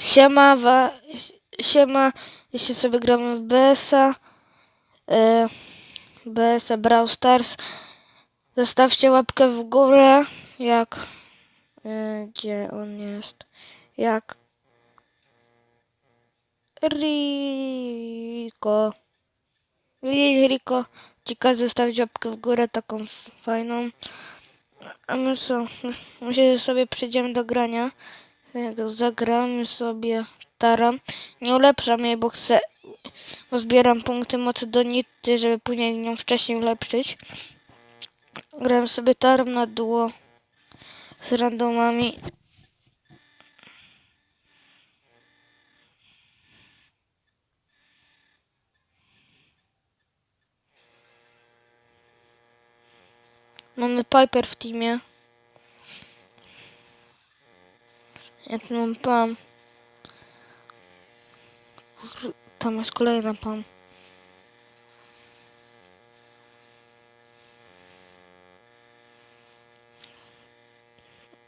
Siema, wa, siema, jeśli sobie gramy w BS-a, e, BS-a Brawl Stars, zostawcie łapkę w górę, jak, e, gdzie on jest, jak Riko, Ri- Riko, Cika zostawić łapkę w górę, taką fajną, a my my sobie przejdziemy do grania. Zagramy sobie taram. Nie ulepszam jej, bo chcę. Bo zbieram punkty mocy do nity, żeby później nią wcześniej ulepszyć. Grałem sobie taram na duo z randomami. Mamy Piper w teamie. Ja mam. Kur- Tam jest kolejna Pam.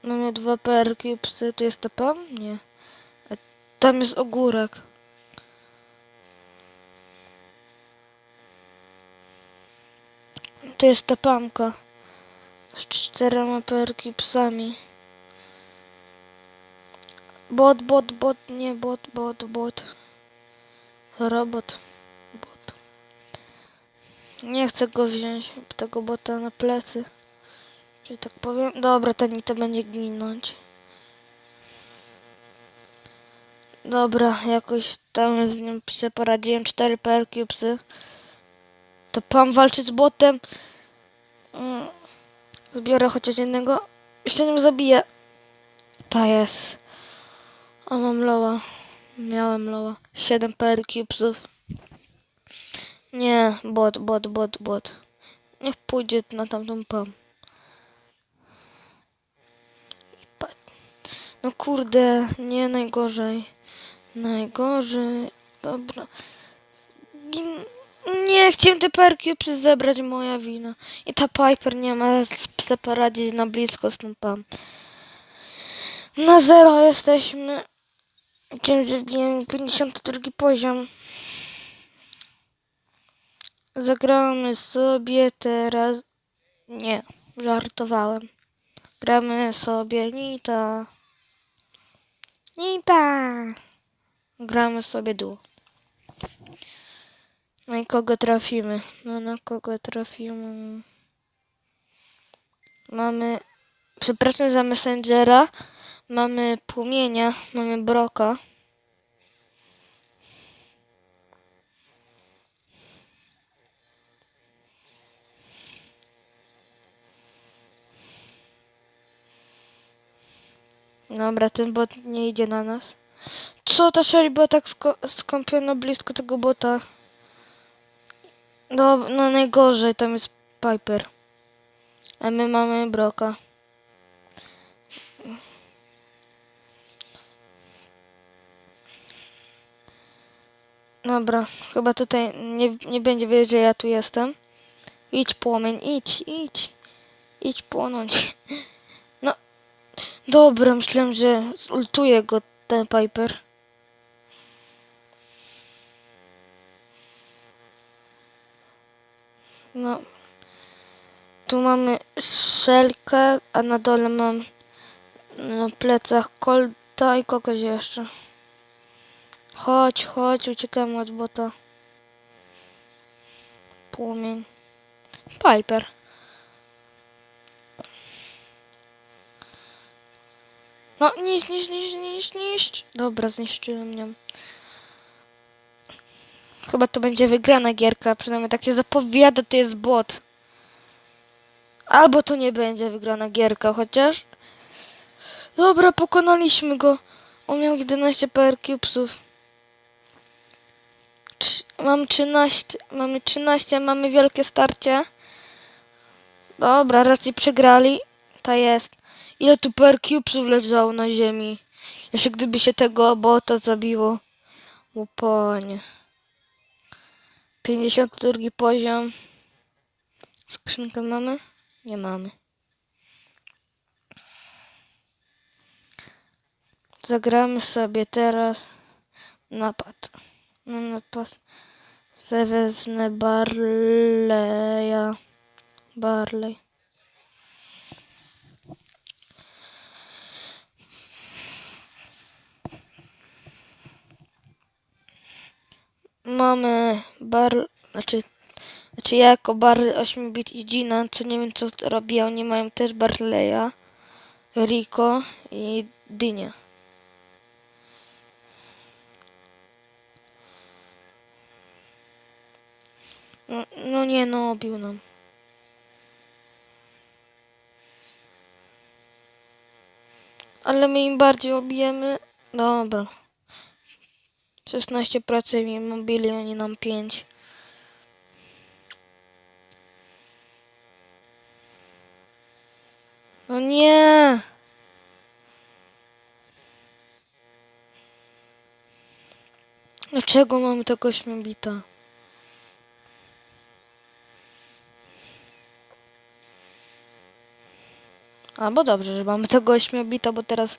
Mamy dwa PR Cubesy. Tu jest ta Pam? Nie. A tam jest ogórek. Tu jest ta Pamka. Z czterema PR Cubesami. Bot, bot, bot, nie bot, bot, bot. Robot. Bot. Nie chcę go wziąć, tego bota na plecy. Że tak powiem. Dobra, ten to będzie ginąć. Dobra, jakoś tam z nim się poradziłem. Cztery PR cubesy. To pan walczy z botem. Mm. Zbiorę chociaż jednego. Jeszcze nim zabiję. Ta jest. A mam loła. Miałem loła. 7 PR cubesów. Nie, bot, bot, bot, bot. Niech pójdzie na tamtą pam. No kurde, nie najgorzej. Najgorzej. Dobra. Nie, chciałem te cubesy zebrać, moja wina. I ta Piper nie ma se poradzić na blisko z tą pam. Na zero jesteśmy. Chciałem, że wbiłem 52 poziom. Zagramy sobie teraz. Nie, żartowałem. Gramy sobie Nita. Nita! Gramy sobie duo. No i kogo trafimy? No na kogo trafimy? Mamy. Przepraszam za Messengera. Mamy płomienia, mamy broka. Dobra, ten bot nie idzie na nas. Co ta Shelly była tak skąpiona blisko tego bota? No, no najgorzej, tam jest Piper. A my mamy Broka. Dobra, chyba tutaj nie, nie będzie wiedzieć, że ja tu jestem. Idź płomień, idź, idź. Idź płonąć. No, dobra, myślałem, że zultuje go ten Piper. No. Tu mamy szelkę, a na dole mam na plecach kolta i kogoś jeszcze. Chodź, chodź, uciekamy od bota. Płomień. Piper. No, niszcz, niszcz, niszcz, niszcz, niszcz. Dobra, zniszczyłem ją. Chyba to będzie wygrana gierka, przynajmniej tak się zapowiada, to jest bot. Albo to nie będzie wygrana gierka, chociaż... Dobra, pokonaliśmy go. On miał 11 PR cubesów. Mam 13, mamy 13, mamy wielkie starcie. Dobra, raczej przegrali. Ta jest. Ile tu PR cubesów leżało na ziemi? Jeszcze gdyby się tego bota zabiło. O panie. 52 poziom. Skrzynkę mamy? Nie mamy. Zagramy sobie teraz napad. Na napad se wezmę Barleya. Barley. Mamy bar, znaczy, znaczy ja jako bar 8 bit i Gina, co nie wiem co robi, oni mają też Barleya, Rico i Dynię. No, no nie, no obił nam. Ale my im bardziej obijemy. Dobra. 16% im obili, oni nam 5. No nie! Dlaczego mamy tego ośmiobita? A, bo dobrze, że mamy tego ośmiobita, bo teraz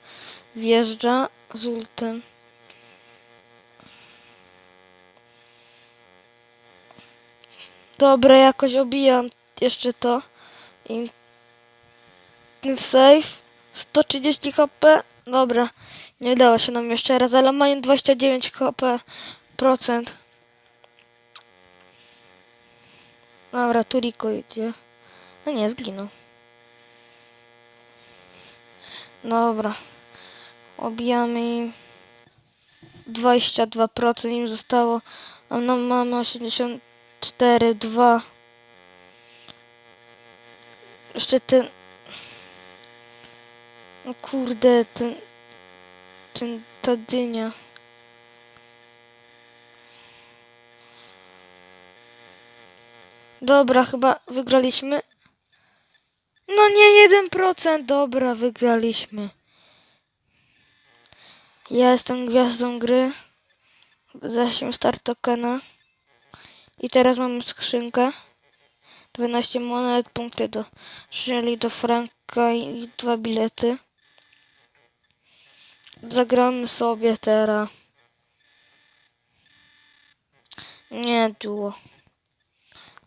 wjeżdża z ultem. Dobra, jakoś obijam jeszcze to. I save. 130 HP. Dobra, nie udało się nam jeszcze raz, ale mają 29 HP procent. Dobra, tu Rico idzie. No nie, zginął. Dobra. Obijamy im 22% im zostało. A nam mamy 84, 2. Jeszcze ten... No kurde, ten... Ten... Ta dynia. Dobra, chyba wygraliśmy. No nie, 1%. Dobra, wygraliśmy. Ja jestem gwiazdą gry. Zasię start tokena. I teraz mamy skrzynkę. 12 monet, punkty do Shelly, do Franka i dwa bilety. Zagramy sobie teraz. Nie duo.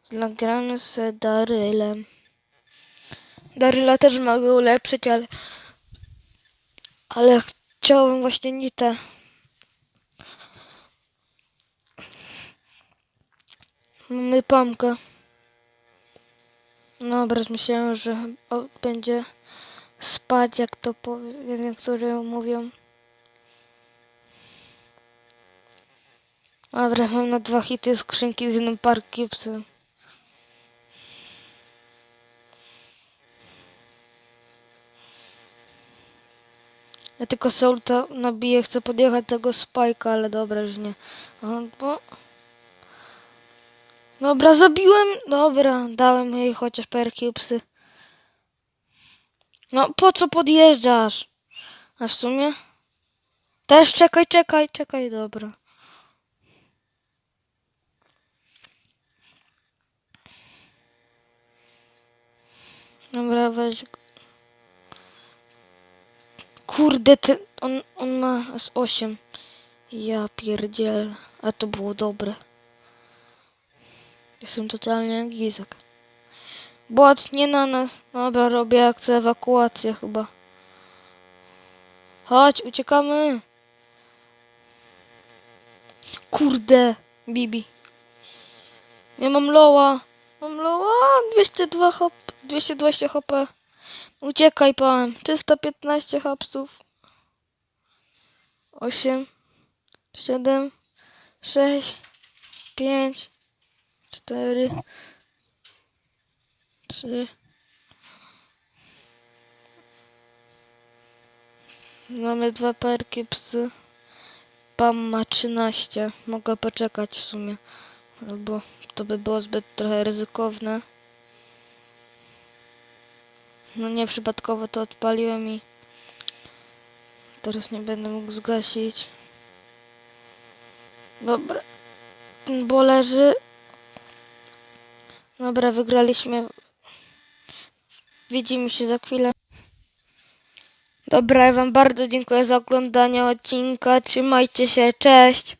Zagramy z Darylem. Daryla też mogę ulepszyć, ale... Ale chciałem właśnie nie te... Mamy pamkę. Dobra, myślałem, że będzie spać, jak to powiem, niektórzy mówią. Dobra, mam na dwa hity skrzynki z jednym parkipsem. Ja tylko Soulta nabiję, chcę podjechać tego Spike'a, ale dobra, już nie. Bo... Dobra, zabiłem. Dobra, dałem jej chociaż perkipsy. No, po co podjeżdżasz? A w sumie? Też czekaj, czekaj, czekaj, dobra. Dobra, weź go. Kurde, ten, on, on ma z 8. Ja pierdziel, a to było dobre. Jestem totalnie jak Gizek. Bot, nie na nas. Dobra, robię akcję ewakuację chyba. Chodź, uciekamy. Kurde, Bibi. Ja mam loła. Mam loła, 202 hop, 220 HP. Uciekaj pan, 315 hapsów. 8, 7, 6, 5, 4, 3. Mamy dwa perki psy. Pam ma 13. Mogę poczekać w sumie. Albo to by było zbyt trochę ryzykowne. No nie, przypadkowo to odpaliłem i teraz nie będę mógł zgasić. Dobra. Bo leży. Dobra, wygraliśmy. Widzimy się za chwilę. Dobra, ja wam bardzo dziękuję za oglądanie odcinka. Trzymajcie się, cześć!